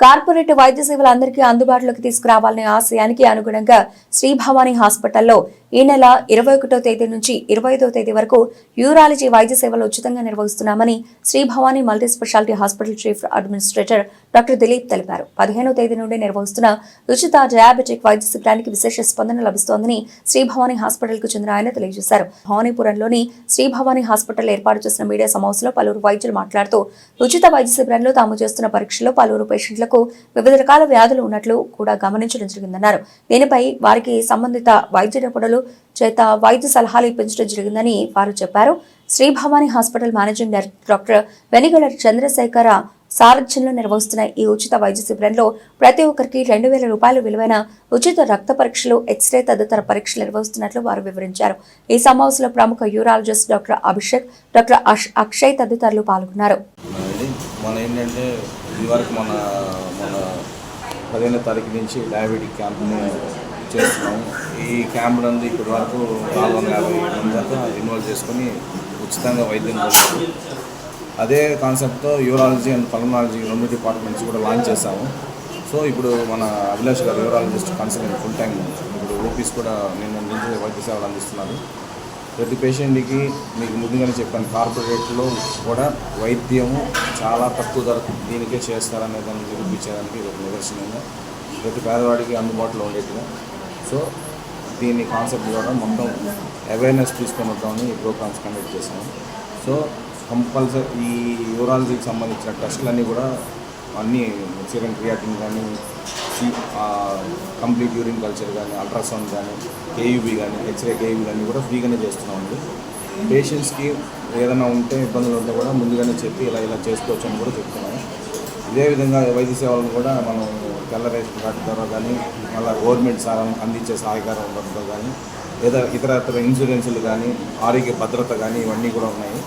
Corporate వైద్య సేవలు అందరికీ అందుబాటులోకి తీసుకురావాలనే ఆశయానికి అనుగుణంగా శ్రీభవాని హాస్పిటల్లో ఈ నెల ఇరవై ఒకటో తేదీ నుంచి ఇరవై ఐదో తేదీ వరకు యూరాలజీ వైద్య సేవలు ఉచితంగా నిర్వహిస్తున్నామని Shri Bhavani multi speciality hospital chief administrator doctor Dilip తెలిపారు. పదిహేనో తేదీ నుండి నిర్వహిస్తున్న ఉచిత డయాబెటిక్ వైద్య శిబిరానికి విశేష స్పందన లభిస్తోందని శ్రీ భవానీ హాస్పిటల్ చెందిన ఆయన తెలియజేశారు. భవానీపురంలోని శ్రీ భవానీ హాస్పిటల్ ఏర్పాటు చేసిన మీడియా సమావేశంలో పలువురు వైద్యులు మాట్లాడుతూ ఉచిత వైద్య శిబిరంలో తాము చేస్తున్న పరీక్షల్లో పలువురు పేషెంట్లకు వివిధ రకాల వ్యాధులు ఉన్నట్లు కూడా గమనించడం జరిగిందన్నారు. దీనిపై వారికి సంబంధిత వైద్య నిపుణులు చేత వైద్య సలహాలు ఇప్పించడం జరిగిందని వారు చెప్పారు. Shri Bhavani hospital managing director doctor Venigada Chandrasekhara సారథ్యంలో నిర్వహిస్తున్న ఈ ఉచిత వైద్య శిబిరంలో ప్రతి ఒక్కరికి రెండు వేల రూపాయల విలువైన ఉచిత రక్త పరీక్షలు ఎక్స్రే తదితర పరీక్షలు నిర్వహిస్తున్నట్లు వారు వివరించారు. ఈ సమావేశంలో ప్రముఖ urologist doctor Abhishek doctor Akshay తదితరులు పాల్గొన్నారు. ఇదివరకు మన మన పదిహేనో తారీఖు నుంచి డయాబెటిక్ క్యాంప్ని చేస్తున్నాము. ఈ క్యాంప్ నందు ఇప్పటి వరకు నాలుగు వందల యాభై మంది దాకా ఇన్వాల్వ్ చేసుకొని ఉచితంగా వైద్యం చేస్తాము అదే కాన్సెప్ట్తో యూరాలజీ అండ్ పల్మనాలజీ రెండు డిపార్ట్మెంట్స్ కూడా లాంచ్ చేశాము. సో ఇప్పుడు మన అభిలాష్ గారు యూరాలజిస్ట్ కన్సల్టెంట్ ఫుల్ టైం ఇప్పుడు ఓపీస్ కూడా నిన్న నుంచి వైద్య సేవలు అందిస్తున్నారు. ప్రతి పేషెంట్కి మీకు ముందుగానే చెప్పాను కార్పొరేట్లో కూడా వైద్యము చాలా తక్కువ ధరకు దీనికే చేస్తారనే దాన్ని నిరూపించడానికి ఇది ఒక నిదర్శనంగా ప్రతి పేదవాడికి అందుబాటులో ఉండేట్టుగా సో దీని కాన్సెప్ట్ ద్వారా మొత్తం అవేర్నెస్ తీసుకొని వద్దామని ఈ ప్రోగ్రామ్స్ కండక్ట్ చేశాము సో కంపల్సరీ ఈ యూరాలజీకి సంబంధించిన టెస్టులన్నీ కూడా అన్నీ సీరం క్రియాటిన్ కానీ కంప్లీట్ యూరిన్ కల్చర్ కానీ అల్ట్రాసౌండ్ కానీ కేయూబీ కానీ ఎక్స్రే కేయూబీ కానీ కూడా ఫ్రీగానే చేస్తున్నామండి పేషెంట్స్కి ఏదైనా ఉంటే ఇబ్బందులు ఉంటే కూడా ముందుగానే చెప్పి ఇలా ఇలా చేసుకోవచ్చు అని కూడా చెప్తున్నాము. ఇదే విధంగా వైద్య సేవలను కూడా మనం తెల్ల రేషన్ కార్డు ద్వారా కానీ మళ్ళీ గవర్నమెంట్ సాయం అందించే సహాయకారం ఉండడంతో కానీ లేదా ఇతర ఇతర ఇన్సూరెన్సులు కానీ ఆరోగ్య భద్రత కానీ ఇవన్నీ కూడా ఉన్నాయి.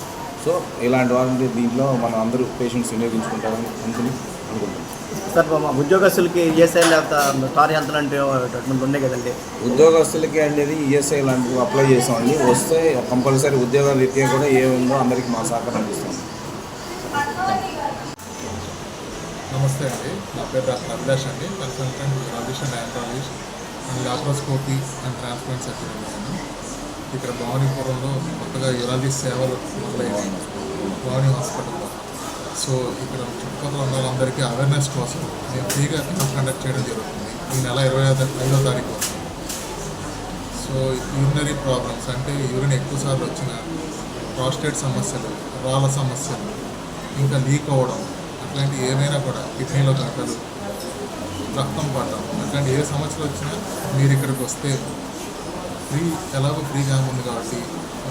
సో ఇలాంటి వారంటే దీంట్లో మనం అందరూ పేషెంట్స్ వినియోగించుకుంటారని అనుకుని అనుకుంటున్నాం. సార్ మా ఉద్యోగస్తులకి ఈఎస్ఐ లేకపోతే టార్ లాంటి ట్రీట్మెంట్ ఉండే కదండి? ఉద్యోగస్తులకి అనేది ఈఎస్ఐ లాంటివి అప్లై చేసామండి. వస్తే కంపల్సరీ ఉద్యోగ రీత్యా కూడా ఏ ఉందో అందరికీ మా సహకారం అందిస్తాం. నమస్తే అండి. నా పేరు డాక్టర్ అభిలాష్ అండి. Consultant and andrologist and laparoscopy and transplant surgery ఇక్కడ భవానీపురంలో కొత్తగా యూరాలజీ సేవలు మొదలయ్యాయి. భవానీ హాస్పిటల్లో సో ఇక్కడ చుట్టుపక్కల ఉన్న వాళ్ళందరికీ అవేర్నెస్ కోసం మేము ఫ్రీగా క్యాంప్ కండక్ట్ చేయడం జరుగుతుంది. ఈ నెల ఇరవై ఐదో ఐదో తారీఖు వస్తుంది సో యూరినరీ ప్రాబ్లమ్స్ అంటే యూరిన్ ఎక్కువసార్లు వచ్చిన ప్రాస్టేట్ సమస్యలు రాళ్ళ సమస్యలు ఇంకా లీక్ అవ్వడం అట్లాంటి ఏమైనా కూడా కిడ్నీలో గంటలు రక్తం పడడం అట్లాంటి ఏ సమస్యలు వచ్చినా మీరు ఇక్కడికి వస్తే ఫ్రీ ఎలాగో ఫ్రీగా ఉంది కాబట్టి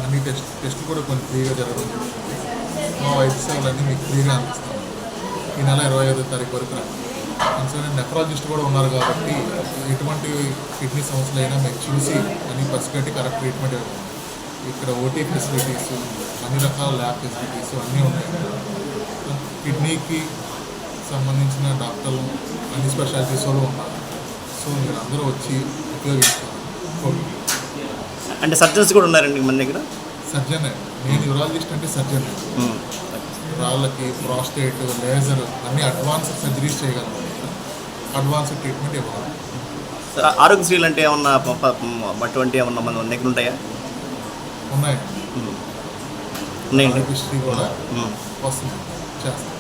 అన్ని టెస్ట్ టెస్ట్ కూడా కొన్ని ఫ్రీగా జరగడం జరుగుతుంది. మా వైద్య సేవలన్నీ మీకు ఫ్రీగా అందిస్తాం ఈ నెల ఇరవై ఐదో తారీఖు వరకు రండి కన్సల్టెంట్ నెఫ్రాలజిస్ట్ కూడా ఉన్నారు కాబట్టి ఎటువంటి కిడ్నీ సమస్యలు అయినా మేము చూసి అన్ని పసిపెట్టి కరెక్ట్ ట్రీట్మెంట్ ఇక్కడ ఓటీ ఫెసిలిటీస్ అన్ని రకాల ల్యాబ్ ఫెసిలిటీస్ అన్నీ ఉన్నాయి. కిడ్నీకి సంబంధించిన డాక్టర్లు అన్ని స్పెషాలిటీస్ కూడా ఉన్నారు. సో మీరు అందరూ వచ్చి ఉపయోగించుకోవాలి అంటే సర్జన్స్ కూడా ఉన్నారండి మన దగ్గర? సర్జన్. నేను యూరాలజిస్ట్ అంటే సర్జన్. రాళ్ళకి ప్రాస్టేట్ లేజర్ అన్ని అడ్వాన్స్ సర్జరీస్ చేయగలను. అడ్వాన్స్ ట్రీట్మెంట్ ఇవ్వాలి ఆరోగ్యశ్రీలు అంటే ఏమన్నా అటువంటి ఏమన్నా మన దగ్గర ఉంటాయా? ఉన్నాయి ఉన్నాయండి. ఆరోగ్యశ్రీ కూడా. వస్తుంది చేస్తాం.